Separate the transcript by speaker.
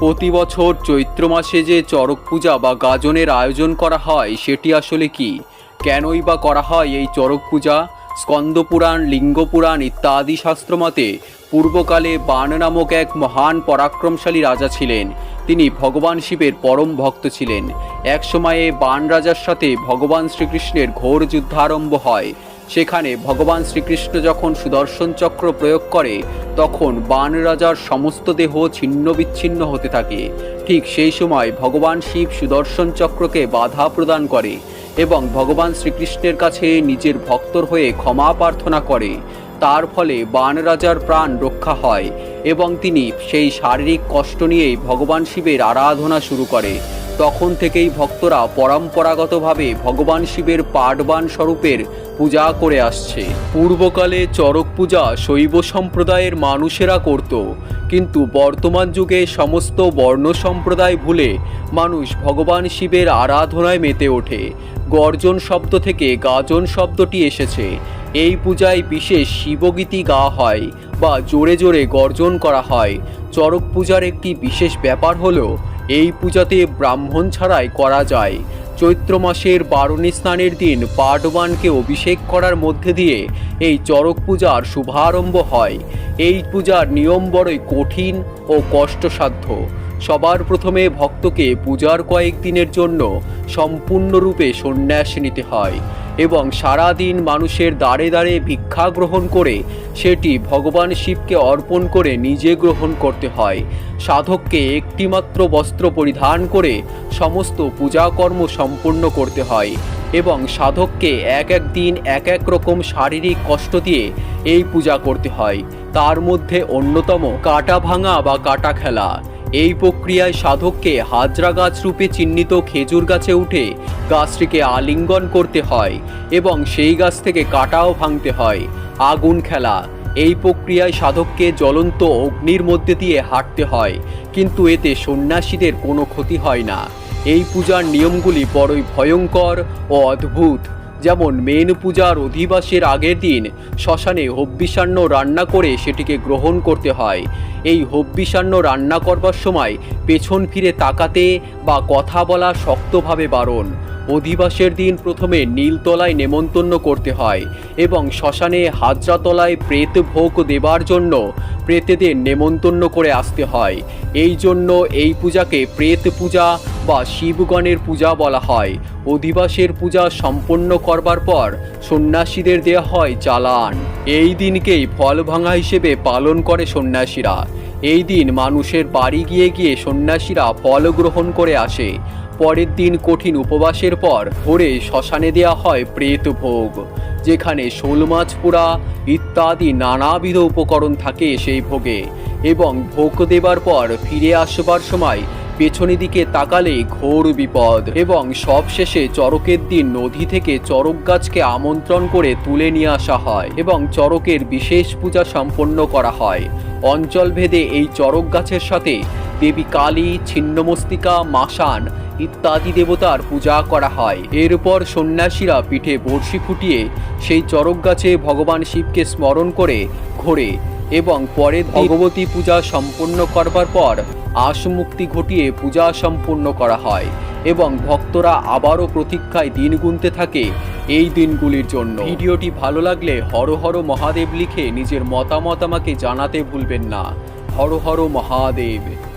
Speaker 1: প্রতি বছর চৈত্র মাসে যে চড়ক পূজা বা গাজনের আয়োজন করা হয়, সেটি আসলে কি? কেনই বা করা হয় এই চড়ক পূজা? স্কন্দপুরাণ লিঙ্গপুরাণ ইত্যাদি শাস্ত্রমতে পূর্বকালে বাণ নামক এক মহান পরাক্রমশালী রাজা ছিলেন। তিনি ভগবান শিবের পরম ভক্ত ছিলেন। এক সময়ে বাণ রাজার সাথে ভগবান শ্রীকৃষ্ণের ঘোর যুদ্ধারম্ভ হয়। সেখানে ভগবান শ্রীকৃষ্ণ যখন সুদর্শন চক্র প্রয়োগ করে, তখন বাণ রাজার সমস্ত দেহ ছিন্ন বিচ্ছিন্ন হতে থাকে। ঠিক সেই সময় ভগবান শিব সুদর্শন চক্রকে বাধা প্রদান করে এবং ভগবান শ্রীকৃষ্ণের কাছে নিজের ভক্তর হয়ে ক্ষমা প্রার্থনা করে। তার ফলে বাণ রাজার প্রাণ রক্ষা হয় এবং তিনি সেই শারীরিক কষ্ট নিয়েই ভগবান শিবের আরাধনা শুরু করে। তখন থেকেই ভক্তরা পরম্পরাগতভাবে ভগবান শিবের পাটবান স্বরূপের পূজা করে আসছে। পূর্বকালে চড়ক পূজা শৈব সম্প্রদায়ের মানুষেরা করত, কিন্তু বর্তমান যুগে সমস্ত বর্ণ সম্প্রদায় ভুলে মানুষ ভগবান শিবের আরাধনায় মেতে ওঠে। গর্জন শব্দ থেকে গাজন শব্দটি এসেছে। এই পূজায় বিশেষ শিবগীতি গাওয়া হয় বা জোরে জোরে গর্জন করা হয়। চড়ক পূজার একটি বিশেষ ব্যাপার হলো, এই পূজাতে ব্রাহ্মণ ছাড়াই করা যায়। চৈত্র মাসের বারণী স্নানের দিন পাটবানকে অভিষেক করার মধ্যে দিয়ে এই চড়ক পূজার শুভারম্ভ হয়। এই পূজার নিয়ম বড়ই কঠিন ও কষ্টসাধ্য। সবার প্রথমে ভক্তকে পূজার কয়েকদিনের জন্য সম্পূর্ণরূপে সন্ন্যাস নিতে হয় এবং সারা দিন মানুষের দাঁড়ে দাঁড়ে ভিক্ষা গ্রহণ করে সেটি ভগবান শিবকে অর্পণ করে নিজে গ্রহণ করতে হয়। সাধককে একটিমাত্র বস্ত্র পরিধান করে সমস্ত পূজাকর্ম সম্পূর্ণ করতে হয় এবং সাধককে এক এক দিন এক এক রকম শারীরিক কষ্ট দিয়ে এই পূজা করতে হয়। তার মধ্যে অন্যতম কাটা ভাঙা বা কাটা খেলা। এই প্রক্রিয়ায় সাধককে হাজরা গাছ রূপে চিহ্নিত খেজুর গাছে উঠে গাছটিকে আলিঙ্গন করতে হয় এবং সেই গাছ থেকে কাটাও ভাঙতে হয়। আগুন খেলা। এই প্রক্রিয়ায় সাধককে জ্বলন্ত অগ্নির মধ্যে দিয়ে হাঁটতে হয়, কিন্তু এতে সন্ন্যাসীদের কোনো ক্ষতি হয় না। এই পূজার নিয়মগুলি বড়ই ভয়ঙ্কর ও অদ্ভুত। যেমন মেন পূজার অধিবাসের আগের দিন শ্মশানে হব্বিষান্ন রান্না করে সেটিকে গ্রহণ করতে হয়। এই হব্বিষান্ন রান্না করবার সময় পেছন ফিরে তাকাতে বা কথা বলা শক্তভাবে বারণ। অধিবাসের দিন প্রথমে নীলতলায় নেমন্তন্ন করতে হয় এবং শ্মশানে হাজরাতলায় প্রেত ভোগ দেবার জন্য প্রেতেদের নেমন্তন্ন করে আসতে হয়। এই জন্য এই পূজাকে প্রেত পূজা বা শিবগণের পূজা বলা হয়। অধিবাসের পূজা সম্পন্ন করবার পর সন্ন্যাসীদের দেয়া হয় চালান। এই দিনকেই ফল ভাঙা হিসেবে পালন করে সন্ন্যাসীরা। এই দিন মানুষের বাড়ি গিয়ে গিয়ে সন্ন্যাসীরা ফল গ্রহণ করে আসে। পরের দিন কঠিন উপবাসের পর ভোরে শ্মশানে দেওয়া হয় প্রেত ভোগ। যেখানে শোল মাছ পোড়া ইত্যাদি নানাবিধ উপকরণ থাকে সেই ভোগে। এবং ভোগ দেবার পর ফিরে আসবার সময় পেছনে দিকে তাকালে ঘোর বিপদ এবং সবশেষে চরকের দিন নদী থেকে চরক গাছকে আমন্ত্রণ করে তুলে নিয়ে আসা হয় এবং চরকের বিশেষ পূজা সম্পন্ন করা হয়। অঞ্চলভেদে এই চরক গাছের সাথে দেবী কালী, ছিন্নমস্তিকা, মাসান ইত্যাদি দেবতার পূজা করা হয়। এরপর সন্ন্যাসীরা পিঠে বড়শি ফুটিয়ে সেই চরক গাছে ভগবান শিবকে স্মরণ করে ঘোরে। এবং পরের ভগবতী পূজা সম্পন্ন করবার পর আশমুক্তি ঘটিয়ে পূজা সম্পূর্ণ করা হয় এবং ভক্তরা আবারও প্রতীক্ষায় দিন গুনতে থাকে এই দিনগুলির জন্য। ভিডিওটি ভালো লাগলে হর হর মহাদেব লিখে নিজের মতামত আমাকে জানাতে ভুলবেন না। হর হর মহাদেব।